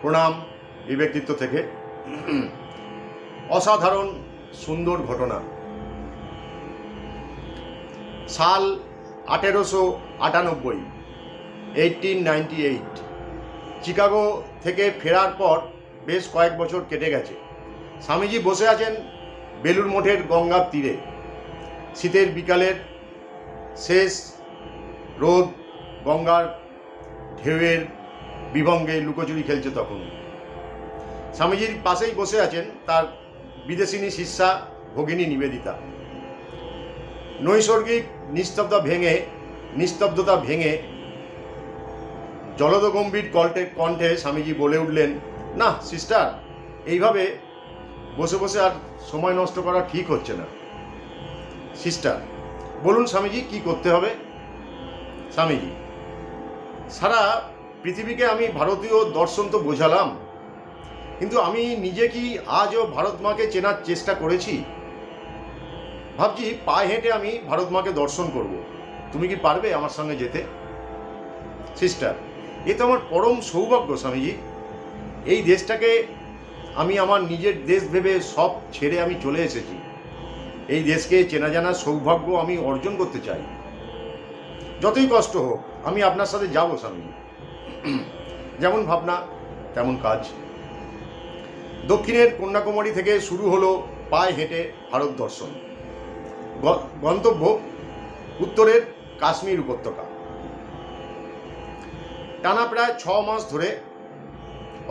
প্রণাম এই ব্যক্তিত্ব থেকে। অসাধারণ, সুন্দর ঘটনা। সাল আঠেরোশো আটানব্বই এইটিন নাইনটি এইট চিকাগো থেকে ফেরার পর বেশ কয়েক বছর কেটে গেছে। স্বামীজি বসে আছেন বেলুর মঠের গঙ্গার তীরে। শীতের বিকালের শেষ রোদ গঙ্গার ঢেউয়ের বিভঙ্গে লুকোচুরি খেলছে তখন। স্বামীজির পাশেই বসে আছেন তার বিদেশিনী শিষ্যা ভগিনী নিবেদিতা। নৈসর্গিক নিস্তব্ধতা ভেঙে নিস্তব্ধতা ভেঙে জলদগম্ভীর কণ্ঠে কণ্ঠে স্বামীজি বলে উঠলেন, না, সিস্টার, এইভাবে বসে বসে আর সময় নষ্ট করা ঠিক হচ্ছে না। সিস্টার, বলুন স্বামীজি, কি করতে হবে? স্বামীজি, সারা পৃথিবীকে আমি ভারতীয় দর্শন তো বোঝালাম, কিন্তু আমি নিজে কি আজও ভারত মাকে চেনার চেষ্টা করেছি? ভাবছি পায়ে হেঁটে আমি ভারত মাকে দর্শন করব। তুমি কি পারবে আমার সঙ্গে যেতে? সিস্টার এ তো আমার পরম সৌভাগ্য, স্বামীজি। এই দেশটাকে আমি আমার নিজের দেশ ভেবে সব ছেড়ে আমি চলে এসেছি। এই দেশকে চেনা জানার সৌভাগ্য আমি অর্জন করতে চাই। যতই কষ্ট হোক, আমি আপনার সাথে যাব, স্বামীজি। যেমন ভাবনা, তেমন কাজ। দক্ষিণের কন্যাকুমারী থেকে শুরু হলো পায়ে হেঁটে ভারত দর্শন। গন্তব্য উত্তরের কাশ্মীর উপত্যকা। টানা প্রায় ছ মাস ধরে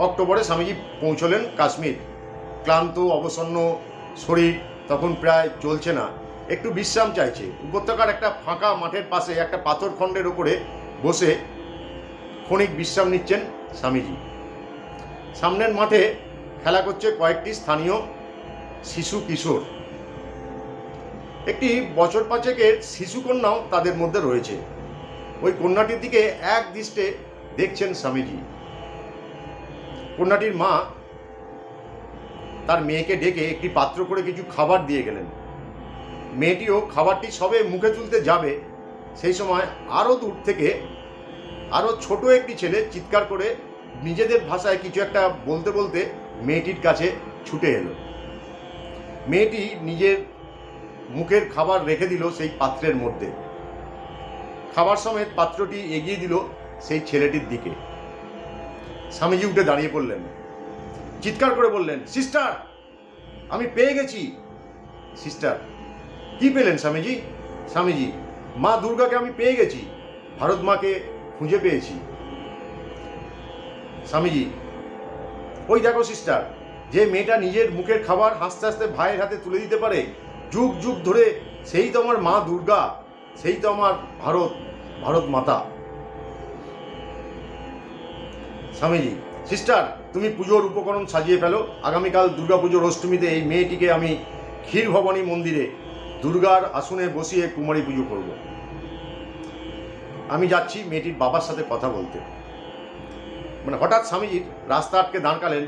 অক্টোবরে স্বামীজি পৌঁছলেন কাশ্মীর। ক্লান্ত, অবসন্ন শরীর তখন প্রায় চলছে না। একটু বিশ্রাম চাইছে। উপত্যকার একটা ফাঁকা মাঠের পাশে একটা পাথর খণ্ডের ওপরে বসে ক্ষণিক বিশ্রাম নিচ্ছেন স্বামীজি। সামনের মাঠে খেলা করছে কয়েকটি স্থানীয় শিশু কিশোর। একটি বছর পাঁচেকের শিশুকন্যাও তাদের মধ্যে রয়েছে। ওই কন্যাটির দিকে এক দৃষ্টে দেখছেন স্বামীজি। কন্যাটির মা তার মেয়েকে ডেকে একটি পাত্র করে কিছু খাবার দিয়ে গেলেন। মেয়েটিও খাবারটি সবে মুখে তুলতে যাবে, সেই সময় আরও দূর থেকে আরও ছোট একটি ছেলে চিৎকার করে নিজেদের ভাষায় কিছু একটা বলতে বলতে মেয়েটির কাছে ছুটে এলো। মেয়েটি নিজের মুখের খাবার রেখে দিল সেই পাত্রের মধ্যে। খাবার সমেত পাত্রটি এগিয়ে দিল সেই ছেলেটির দিকে। স্বামীজি উঠে দাঁড়িয়ে পড়লেন। চিৎকার করে বললেন, সিস্টার, আমি পেয়ে গেছি। সিস্টার, কি পেলেন স্বামীজি? স্বামীজি, মা দুর্গাকে আমি পেয়ে গেছি। ভারত মাকে খুঁজে পেয়েছি। স্বামীজি, ওই দেখো সিস্টার যে মেয়েটা নিজের মুখের খাবার হাসতে হাসতে ভাইয়ের হাতে তুলে দিতে পারে, যুগ যুগ ধরে সেই তো আমার মা দুর্গা, সেই তো আমার ভারত ভারত মাতা। স্বামীজি সিস্টার তুমি পুজোর উপকরণ সাজিয়ে ফেলো। আগামীকাল দুর্গা পুজোর অষ্টমীতে এই মেয়েটিকে আমি ক্ষীর ভবানী মন্দিরে দুর্গার আসনে বসিয়ে কুমারী পুজো করব। আমি যাচ্ছি মেয়েটির বাবার সাথে কথা বলতে। মানে হঠাৎ স্বামীজির রাস্তা আটকে দাঁড়ালেন।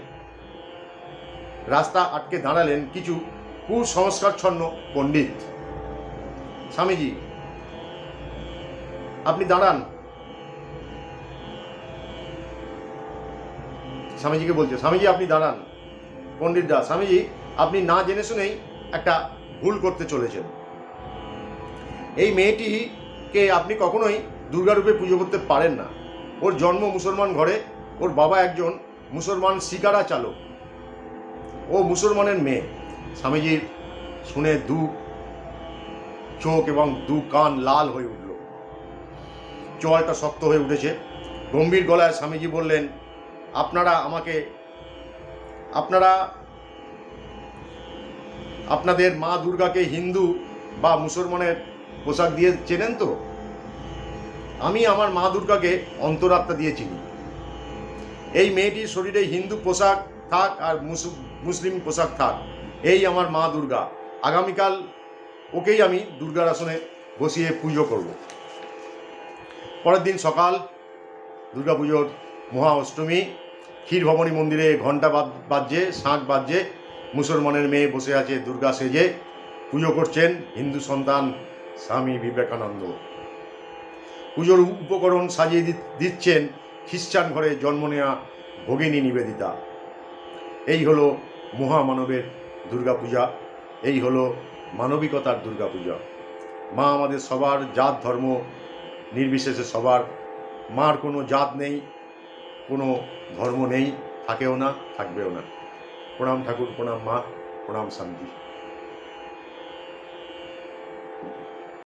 রাস্তা আটকে দাঁড়ালেন কিছু কুসংস্কারচ্ছন্ন পণ্ডিত। স্বামীজি, আপনি দাঁড়ান। স্বামীজিকে বলছে, স্বামীজি, আপনি দাঁড়ান। পণ্ডিত দাস স্বামীজি, আপনি না জেনে শুনেই একটা ভুল করতে চলেছেন। এই মেয়েটিকে আপনি কখনোই দুর্গারূপে পুজো করতে পারেন না। ওর জন্ম মুসলমান ঘরে, ওর বাবা একজন মুসলমান শিকারা চালক। ও মুসলমানের মেয়ে। স্বামীজির শুনে দু চোখ এবং দু কান লাল হয়ে উঠল। চোয়ালটা শক্ত হয়ে উঠেছে। গম্ভীর গলায় স্বামীজি বললেন, আপনারা আমাকে, আপনারা আপনাদের মা দুর্গাকে হিন্দু বা মুসলমানের পোশাক দিয়ে চেনেন তো? আমি আমার মা দুর্গাকে অন্তরাত্মা দিয়ে চিনি। এই মেয়েটির শরীরে হিন্দু পোশাক থাক আর মুস- মুসলিম পোশাক থাক, এই আমার মা দুর্গা। আগামীকাল ওকেই আমি দুর্গার আসনে বসিয়ে পুজো করব। পরের দিন সকাল দুর্গা পুজোর মহা অষ্টমী, ক্ষীর ভবানী মন্দিরে ঘণ্টা বাজ- বাজছে, শাঁখ বাজছে, মুসলমানের মেয়ে বসে আছে, দুর্গা সেজে পুজো করছেন হিন্দু সন্তান স্বামী বিবেকানন্দ। পুজোর উপকরণ সাজিয়ে দিচ্ছেন খ্রিস্টান ঘরে জন্ম নেওয়া ভগিনী নিবেদিতা। এই হলো মহামানবের দুর্গাপূজা, এই হলো মানবিকতার দুর্গাপূজা। মা আমাদের সবার জাত ধর্ম, নির্বিশেষে সবার। মার কোনো জাত নেই, কোনো ধর্ম নেই, থাকেও না, থাকবেও না। প্রণাম ঠাকুর, প্রণাম মা, প্রণাম শান্তি